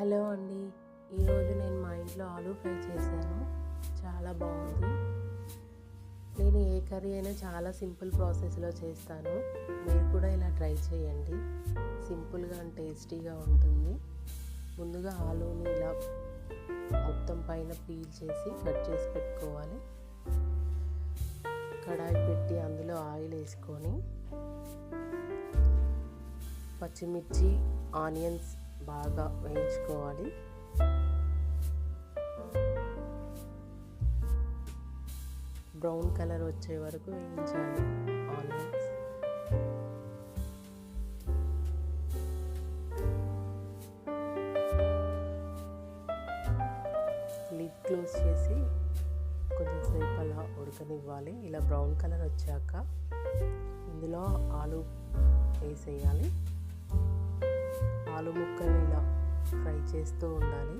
Hello అండి. ఈరోజు నేను మా ఇంట్లో ఆలూ ఫ్రై చేశాను. చాలా బాగుంది. నేను ఏ కర్రీ అయినా చాలా సింపుల్ ప్రాసెస్లో చేస్తాను. మీరు కూడా ఇలా ట్రై చేయండి. సింపుల్గా అండ్ టేస్టీగా ఉంటుంది. ముందుగా ఆలూని ఇలా మొత్తం పైన పీల్ చేసి కట్ చేసి పెట్టుకోవాలి. కడాయి పెట్టి అందులో ఆయిల్ వేసుకొని పచ్చిమిర్చి ఆనియన్స్ బాగా వేయించుకోవాలి. బ్రౌన్ కలర్ వచ్చే వరకు వేయించాలి. ఆనియన్స్. లిడ్ క్లోజ్ చేసి కొంచెం అలా ఉడకనివ్వాలి. ఇలా బ్రౌన్ కలర్ వచ్చాక ఇందులో ఆలు వేసేయాలి. ఆలు ముక్కలు ఇలా ఫ్రై చేస్తూ ఉండాలి.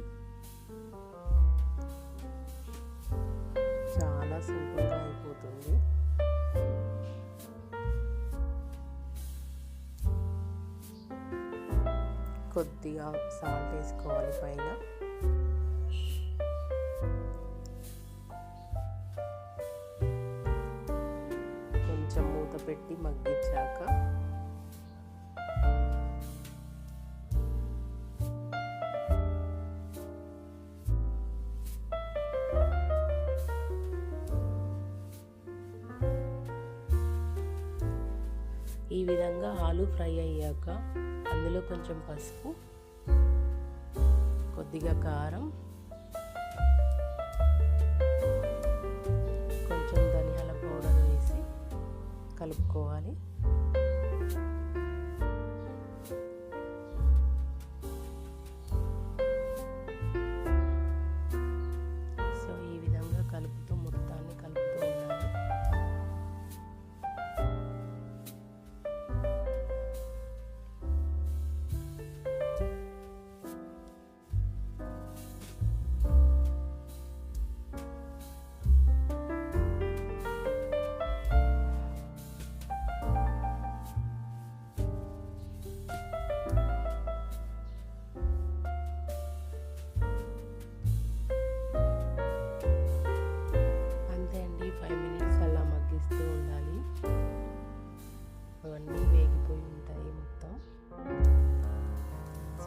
చాలా సింపుల్గా అయిపోతుంది. కొద్దిగా సాల్ట్ వేసుకోవాలి పైన. కొంచెం మూత పెట్టి మగ్గించాక విధంగా ఆలు ఫ్రై అయ్యాక అందులో కొంచెం పసుపు కొద్దిగా కారం కొంచెం ధనియాల పౌడర్ వేసి కలుపుకోవాలి.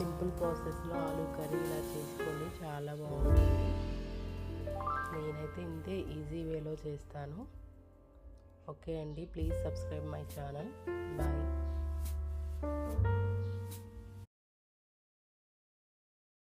సింపుల్ ప్రాసెస్లో ఆలు కర్రీ ఇలా చేసుకోండి. చాలా బాగుంటుంది. నేనైతే ఇంతే ఈజీ వేలో చేస్తాను. ఓకే అండి. Please subscribe my channel. Bye.